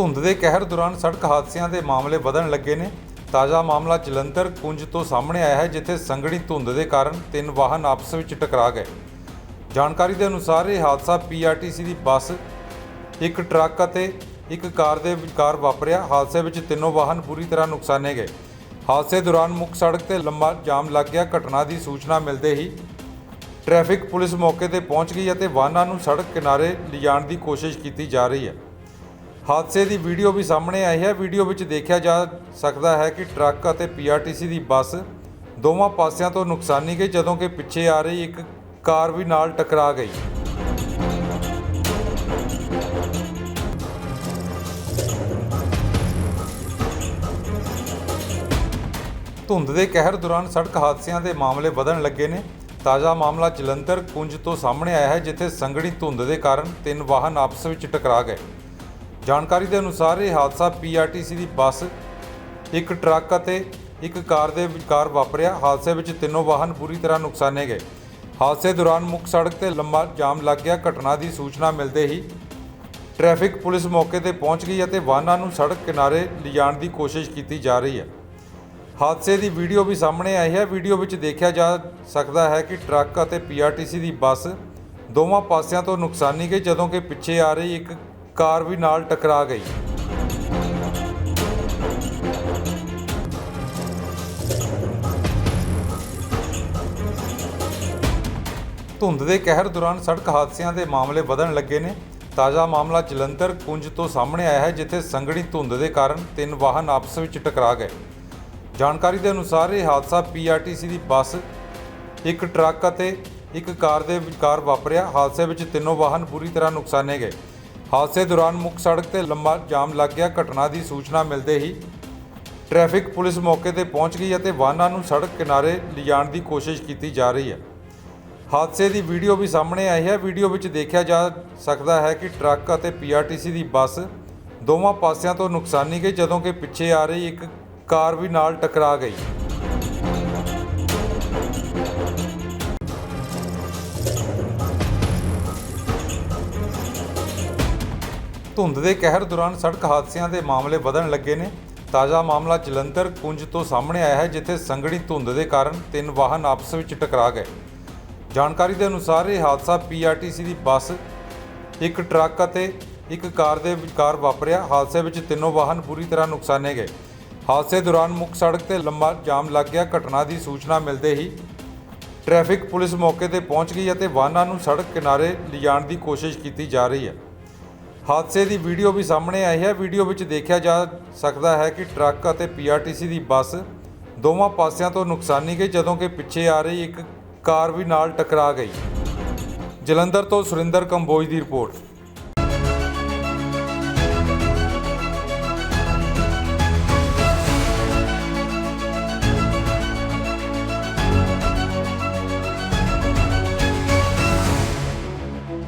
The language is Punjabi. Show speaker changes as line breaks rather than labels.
ਧੁੰਦ ਦੇ ਕਹਿਰ ਦੌਰਾਨ ਸੜਕ ਹਾਦਸਿਆਂ ਦੇ ਮਾਮਲੇ ਵਧਣ ਲੱਗੇ ਨੇ। ਤਾਜ਼ਾ ਮਾਮਲਾ ਜਲੰਧਰ ਕੁੰਜ ਤੋਂ ਸਾਹਮਣੇ ਆਇਆ ਹੈ, ਜਿੱਥੇ ਸੰਘਣੀ ਧੁੰਦ ਦੇ ਕਾਰਨ ਤਿੰਨ ਵਾਹਨ ਆਪਸ ਵਿੱਚ ਟਕਰਾ ਗਏ। ਜਾਣਕਾਰੀ ਦੇ ਅਨੁਸਾਰ ਇਹ ਹਾਦਸਾ ਪੀਆਰਟੀਸੀ ਦੀ ਬੱਸ, ਇੱਕ ਟਰੱਕ ਅਤੇ ਇੱਕ ਕਾਰ ਦੇ ਵਿਚਕਾਰ ਵਾਪਰਿਆ। ਹਾਦਸੇ ਵਿੱਚ ਤਿੰਨੋਂ ਵਾਹਨ ਪੂਰੀ ਤਰ੍ਹਾਂ ਨੁਕਸਾਨੇ ਗਏ। ਹਾਦਸੇ ਦੌਰਾਨ ਮੁੱਖ ਸੜਕ ਤੇ ਲੰਮਾ ਜਾਮ ਲੱਗ ਗਿਆ। ਘਟਨਾ ਦੀ ਸੂਚਨਾ ਮਿਲਦੇ ਹੀ ਟ੍ਰੈਫਿਕ ਪੁਲਿਸ ਮੌਕੇ ਤੇ ਪਹੁੰਚ ਗਈ ਅਤੇ ਵਾਹਨਾਂ ਨੂੰ ਸੜਕ ਕਿਨਾਰੇ ਲਿਜਾਣ ਦੀ ਕੋਸ਼ਿਸ਼ ਕੀਤੀ ਜਾ ਰਹੀ ਹੈ। ਹਾਦਸੇ ਦੀ ਵੀਡੀਓ ਵੀ ਸਾਹਮਣੇ ਆਈ ਹੈ। ਵੀਡੀਓ ਵਿੱਚ ਦੇਖਿਆ ਜਾ ਸਕਦਾ ਹੈ ਕਿ ਟਰੱਕ ਅਤੇ ਪੀਆਰਟੀਸੀ ਦੀ ਬੱਸ ਦੋਵਾਂ ਪਾਸਿਆਂ ਤੋਂ ਨੁਕਸਾਨੀ ਗਈ, ਜਦੋਂ ਕਿ ਪਿੱਛੇ ਆ ਰਹੀ ਇੱਕ ਕਾਰ ਵੀ ਨਾਲ ਟਕਰਾ ਗਈ। ਧੁੰਦ ਦੇ ਕਹਿਰ ਦੌਰਾਨ ਸੜਕ ਹਾਦਸਿਆਂ ਦੇ ਮਾਮਲੇ ਵਧਣ ਲੱਗੇ ਨੇ। ਤਾਜ਼ਾ ਮਾਮਲਾ ਜਲੰਧਰ, ਕੁੰਜ ਤੋਂ ਸਾਹਮਣੇ ਆਇਆ ਹੈ, ਜਿੱਥੇ ਸੰਘਣੀ ਧੁੰਦ ਦੇ ਕਾਰਨ ਤਿੰਨ ਵਾਹਨ ਆਪਸ ਵਿੱਚ ਟਕਰਾ ਗਏ। ਜਾਣਕਾਰੀ ਦੇ ਅਨੁਸਾਰ ਇਹ ਹਾਦਸਾ ਪੀਆਰਟੀਸੀ ਦੀ ਬੱਸ, ਇੱਕ ਟਰੱਕ ਅਤੇ ਇੱਕ ਕਾਰ ਦੇ ਵਿਚਕਾਰ ਵਾਪਰਿਆ। ਹਾਦਸੇ ਵਿੱਚ ਤਿੰਨੋਂ ਵਾਹਨ ਪੂਰੀ ਤਰ੍ਹਾਂ ਨੁਕਸਾਨੇ ਗਏ। ਹਾਦਸੇ ਦੌਰਾਨ ਮੁੱਖ ਸੜਕ ਤੇ ਲੰਮਾ ਜਾਮ ਲੱਗ ਗਿਆ। ਘਟਨਾ ਦੀ ਸੂਚਨਾ ਮਿਲਦੇ ਹੀ ਟ੍ਰੈਫਿਕ ਪੁਲਿਸ ਮੌਕੇ ਤੇ ਪਹੁੰਚ ਗਈ ਅਤੇ ਵਾਹਨਾਂ ਨੂੰ ਸੜਕ ਕਿਨਾਰੇ ਲਿਜਾਣ ਦੀ ਕੋਸ਼ਿਸ਼ ਕੀਤੀ ਜਾ ਰਹੀ ਹੈ। ਹਾਦਸੇ ਦੀ ਵੀਡੀਓ ਵੀ ਸਾਹਮਣੇ ਆਈ ਹੈ। ਵੀਡੀਓ ਵਿੱਚ ਦੇਖਿਆ ਜਾ ਸਕਦਾ ਹੈ ਕਿ ਟਰੱਕ ਅਤੇ ਪੀਆਰਟੀਸੀ ਦੀ ਬੱਸ ਦੋਵਾਂ ਪਾਸਿਆਂ ਤੋਂ ਨੁਕਸਾਨੀ ਗਈ, ਜਦੋਂ ਕਿ ਪਿੱਛੇ ਆ ਰਹੀ ਇੱਕ ਕਾਰ ਵੀ ਨਾਲ ਟਕਰਾ ਗਈ। ਧੁੰਦ ਦੇ ਕਹਿਰ ਦੌਰਾਨ ਸੜਕ ਹਾਦਸਿਆਂ ਦੇ ਮਾਮਲੇ ਵਧਣ ਲੱਗੇ ਨੇ। ਤਾਜ਼ਾ ਮਾਮਲਾ ਜਲੰਧਰ ਕੁੰਜ ਤੋਂ ਸਾਹਮਣੇ ਆਇਆ ਹੈ, ਜਿੱਥੇ ਸੰਘਣੀ ਧੁੰਦ ਦੇ ਕਾਰਨ ਤਿੰਨ ਵਾਹਨ ਆਪਸ ਵਿੱਚ ਟਕਰਾ ਗਏ। ਜਾਣਕਾਰੀ ਦੇ ਅਨੁਸਾਰ ਇਹ ਹਾਦਸਾ ਪੀਆਰਟੀਸੀ ਦੀ ਬੱਸ, ਇੱਕ ਟਰੱਕ ਅਤੇ ਇੱਕ ਕਾਰ ਦੇ ਵਿਚਕਾਰ ਵਾਪਰਿਆ। ਹਾਦਸੇ ਵਿੱਚ ਤਿੰਨੋਂ ਵਾਹਨ ਪੂਰੀ ਤਰ੍ਹਾਂ ਨੁਕਸਾਨੇ ਗਏ। ਹਾਦਸੇ ਦੌਰਾਨ ਮੁੱਖ ਸੜਕ ਤੇ ਲੰਮਾ ਜਾਮ ਲੱਗ ਗਿਆ। ਘਟਨਾ ਦੀ ਸੂਚਨਾ ਮਿਲਦੇ ਹੀ ਟ੍ਰੈਫਿਕ ਪੁਲਿਸ ਮੌਕੇ ਤੇ ਪਹੁੰਚ ਗਈ ਅਤੇ ਵਾਹਨਾਂ ਨੂੰ ਸੜਕ ਕਿਨਾਰੇ ਲਿਜਾਣ ਦੀ ਕੋਸ਼ਿਸ਼ ਕੀਤੀ ਜਾ ਰਹੀ ਹੈ। ਹਾਦਸੇ ਦੀ ਵੀਡੀਓ ਵੀ ਸਾਹਮਣੇ ਆਈ ਹੈ। ਵੀਡੀਓ ਵਿੱਚ ਦੇਖਿਆ ਜਾ ਸਕਦਾ ਹੈ ਕਿ ਟਰੱਕ ਅਤੇ ਪੀਆਰਟੀਸੀ ਦੀ ਬੱਸ ਦੋਵਾਂ ਪਾਸਿਆਂ ਤੋਂ ਨੁਕਸਾਨੀ ਗਈ, ਜਦੋਂ ਕਿ ਪਿੱਛੇ ਆ ਰਹੀ ਇੱਕ ਕਾਰ ਵੀ ਨਾਲ ਟਕਰਾ ਗਈ। ਧੁੰਦ ਦੇ ਕਹਿਰ ਦੌਰਾਨ ਸੜਕ ਹਾਦਸਿਆਂ ਦੇ ਮਾਮਲੇ ਵਧਣ ਲੱਗੇ ਨੇ। ਤਾਜ਼ਾ ਮਾਮਲਾ ਜਲੰਧਰ ਕੁੰਜ ਤੋਂ ਸਾਹਮਣੇ ਆਇਆ ਹੈ, ਜਿੱਥੇ ਸੰਘਣੀ ਧੁੰਦ ਦੇ ਕਾਰਨ ਤਿੰਨ ਵਾਹਨ ਆਪਸ ਵਿੱਚ ਟਕਰਾ ਗਏ। ਜਾਣਕਾਰੀ ਦੇ ਅਨੁਸਾਰ ਇਹ ਹਾਦਸਾ ਪੀਆਰਟੀਸੀ ਦੀ ਬੱਸ, ਇੱਕ ਟਰੱਕ ਅਤੇ ਇੱਕ ਕਾਰ ਦੇ ਵਿਚਕਾਰ ਵਾਪਰਿਆ। ਹਾਦਸੇ ਵਿੱਚ ਤਿੰਨੋਂ ਵਾਹਨ ਪੂਰੀ ਤਰ੍ਹਾਂ ਨੁਕਸਾਨੇ ਗਏ। ਹਾਦਸੇ ਦੌਰਾਨ ਮੁੱਖ ਸੜਕ ਤੇ ਲੰਮਾ ਜਾਮ ਲੱਗ ਗਿਆ। ਘਟਨਾ ਦੀ ਸੂਚਨਾ ਮਿਲਦੇ ਹੀ ਟ੍ਰੈਫਿਕ ਪੁਲਿਸ ਮੌਕੇ ਤੇ ਪਹੁੰਚ ਗਈ ਅਤੇ ਵਾਹਨਾਂ ਨੂੰ ਸੜਕ ਕਿਨਾਰੇ ਲਿਜਾਣ ਦੀ ਕੋਸ਼ਿਸ਼ ਕੀਤੀ ਜਾ ਰਹੀ ਹੈ। ਹਾਦਸੇ ਦੀ ਵੀਡੀਓ ਵੀ ਸਾਹਮਣੇ ਆਈ ਹੈ। ਵੀਡੀਓ ਵਿੱਚ ਦੇਖਿਆ ਜਾ ਸਕਦਾ ਹੈ ਕਿ ਟਰੱਕ ਅਤੇ ਪੀਆਰਟੀਸੀ ਦੀ ਬੱਸ ਦੋਵਾਂ ਪਾਸਿਆਂ ਤੋਂ ਨੁਕਸਾਨੀ ਗਈ, ਜਦੋਂ ਕਿ ਪਿੱਛੇ ਆ ਰਹੀ ਇੱਕ ਕਾਰ ਵੀ ਨਾਲ ਟਕਰਾ ਗਈ। ਜਲੰਧਰ ਤੋਂ ਸੁਰਿੰਦਰ ਕੰਬੋਜ ਦੀ ਰਿਪੋਰਟ।